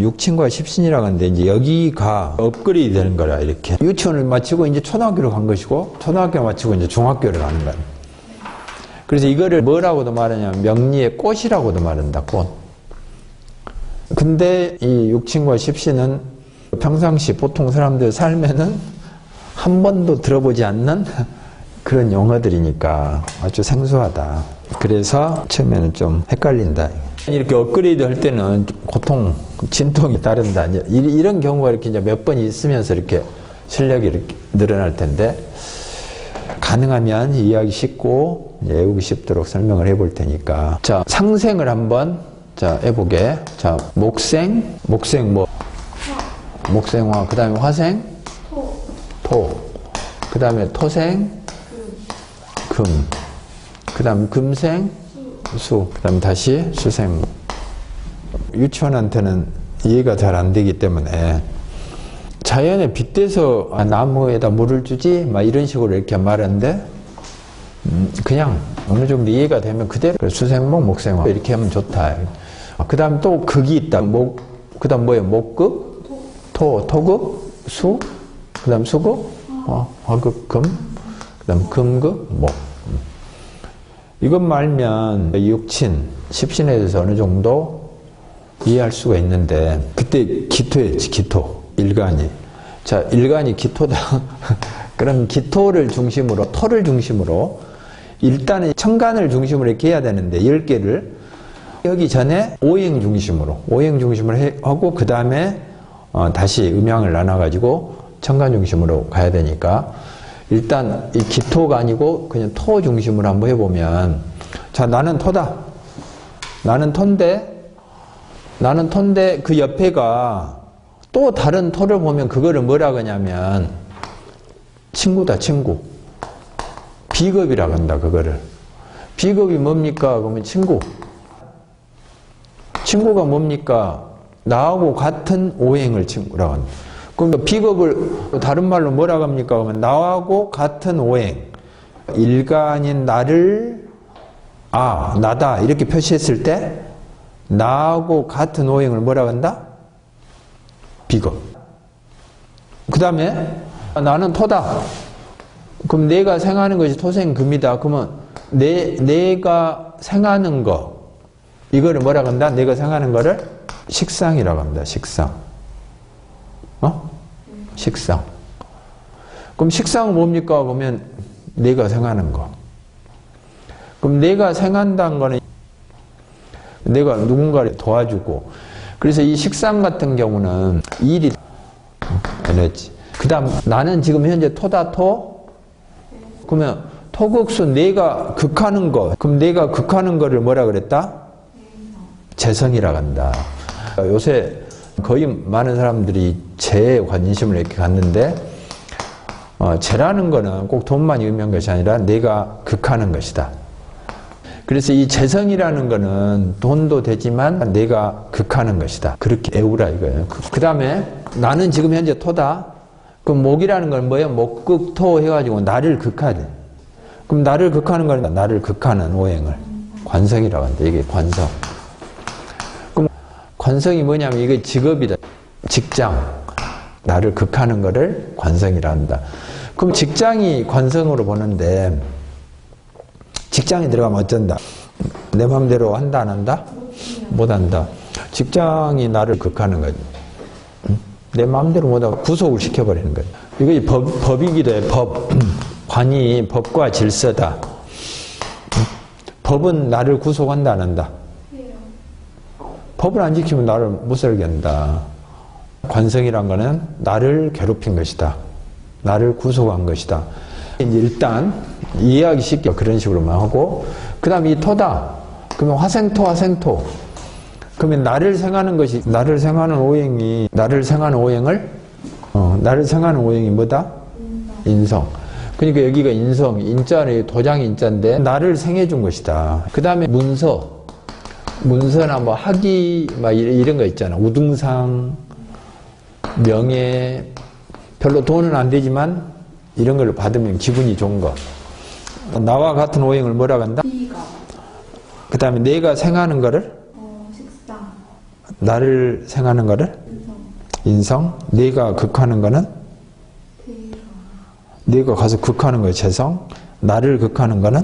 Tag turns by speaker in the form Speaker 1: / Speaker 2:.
Speaker 1: 육친과 십신이라고 하는데 이제 여기가 업그레이드 되는 거라 이렇게 유치원을 마치고 이제 초등학교로 간 것이고 초등학교 마치고 이제 중학교를 가는 거야. 그래서 이거를 뭐라고도 말하냐면 명리의 꽃이라고도 말한다. 꽃. 근데 이 육친과 십신은 평상시 보통 사람들 삶에는 한 번도 들어보지 않는 그런 용어들이니까 아주 생소하다. 그래서 처음에는 좀 헷갈린다. 이렇게 업그레이드 할 때는 고통, 진통이 따른다. 이런 경우가 이렇게 이제 몇 번 있으면서 이렇게 실력이 이렇게 늘어날 텐데 가능하면 이해하기 쉽고 외우기 쉽도록 설명을 해볼 테니까. 자 상생을 한번 자 해보게. 자 목생 목생 뭐? 목생화 그 다음에 화생? 토그 다음에 토생? 금그 다음 금생 수 그 다음 다시 수생. 유치원한테는 이해가 잘 안 되기 때문에 자연에 빗대서 아, 나무에다 물을 주지? 막 이런 식으로 이렇게 말하는데 음, 그냥 어느 정도 이해가 되면 그대로 수생목 목생화 이렇게 하면 좋다. 그 다음 또 극이 있다. 목 그 다음 뭐예요? 목극? 토 토극? 수 그 다음 수극? 어, 화극 금 그 다음 금극? 목. 음. 이것만 알면 육친 십신에 대해서 어느 정도 이해할 수가 있는데 그때 기토였지 기토. 일간이. 자 일간이 기토다. 그럼 기토를 중심으로 토를 중심으로 일단은 천간을 중심으로 이렇게 해야 되는데 10개를 여기 전에 오행 중심으로 오행 중심으로 해- 하고 그 다음에 어, 다시 음양을 나눠 가지고 천간 중심으로 가야 되니까 일단 이 기토가 아니고 그냥 토 중심으로 한번 해보면. 자 나는 토다. 나는 토인데. 나는 토인데 그 옆에가 또 다른 토를 보면 그거를 뭐라 그러냐면 친구다 친구. 비겁이라고 한다 그거를. 비겁이 뭡니까? 그러면 친구. 친구가 뭡니까? 나하고 같은 오행을 친구라고 한다 그럼 그 비겁을 다른 말로 뭐라고 합니까 그러면 나하고 같은 오행 일간인 나를 아 나다 이렇게 표시했을 때 나하고 같은 오행을 뭐라고 한다? 비겁. 그 다음에 나는 토다. 그럼 내가 생하는 것이 토생금이다. 그러면 내, 내가 생하는 거 이거를 뭐라고 한다? 내가 생하는 거를 식상이라고 합니다. 식상. 어? 식상. 그럼 식상은 뭡니까? 보면 내가 생하는 거. 그럼 내가 생한다는 거는 내가 누군가를 도와주고 그래서 이 식상 같은 경우는 일이 에너지 그 다음 나는 지금 현재 토다 토 그러면 토극수 내가 극하는 거 그럼 내가 극하는 거를 뭐라 그랬다? 재성이라고 한다 요새 거의 많은 사람들이 재에 관심을 이렇게 갖는데 어, 재라는 거는 꼭 돈만 의미한 것이 아니라 내가 극하는 것이다 그래서 이 재성이라는 거는 돈도 되지만 내가 극하는 것이다. 그렇게 애우라 이거예요. 그 다음에 나는 지금 현재 토다. 그럼 목이라는 건 뭐예요? 목극토 해가지고 나를 극하대. 그럼 나를 극하는 거는 나를 극하는 오행을 관성이라고 한다. 이게 관성. 관성이 뭐냐면 이게 직업이다. 직장. 나를 극하는 거를 관성이라 한다. 그럼 직장이 관성으로 보는데 직장에 들어가면 어쩐다? 내 마음대로 한다 안 한다? 못 한다. 직장이 나를 극하는 거지. 응? 내 마음대로 못하고 구속을 시켜버리는 거지. 이거 법, 법이기도 해, 법. 관이 법과 질서다. 응? 법은 나를 구속한다 안 한다? 법을 안 지키면 나를 못 살게 한다. 관성이란 거는 나를 괴롭힌 것이다. 나를 구속한 것이다. 이제 일단 이해하기 쉽게 그런 식으로만 하고 그 다음에 이 토다. 그러면 화생토 화생토. 그러면 나를 생하는 것이 나를 생하는 오행이 나를 생하는 오행을 어, 나를 생하는 오행이 뭐다? 인성. 그러니까 여기가 인성, 인자는 도장 인자인데 나를 생해 준 것이다. 그 다음에 문서. 문서나 뭐 학위 막 이런 거 있잖아. 우등상, 명예, 별로 돈은 안 되지만 이런 걸 받으면 기분이 좋은 거. 나와 같은 오행을 뭐라 한다? 그 다음에 내가 생하는 거를
Speaker 2: 어
Speaker 1: 나를 생하는 거를 인성. 네가 극하는 거는 네가 가서 극하는 거예요. 재성. 나를 극하는 거는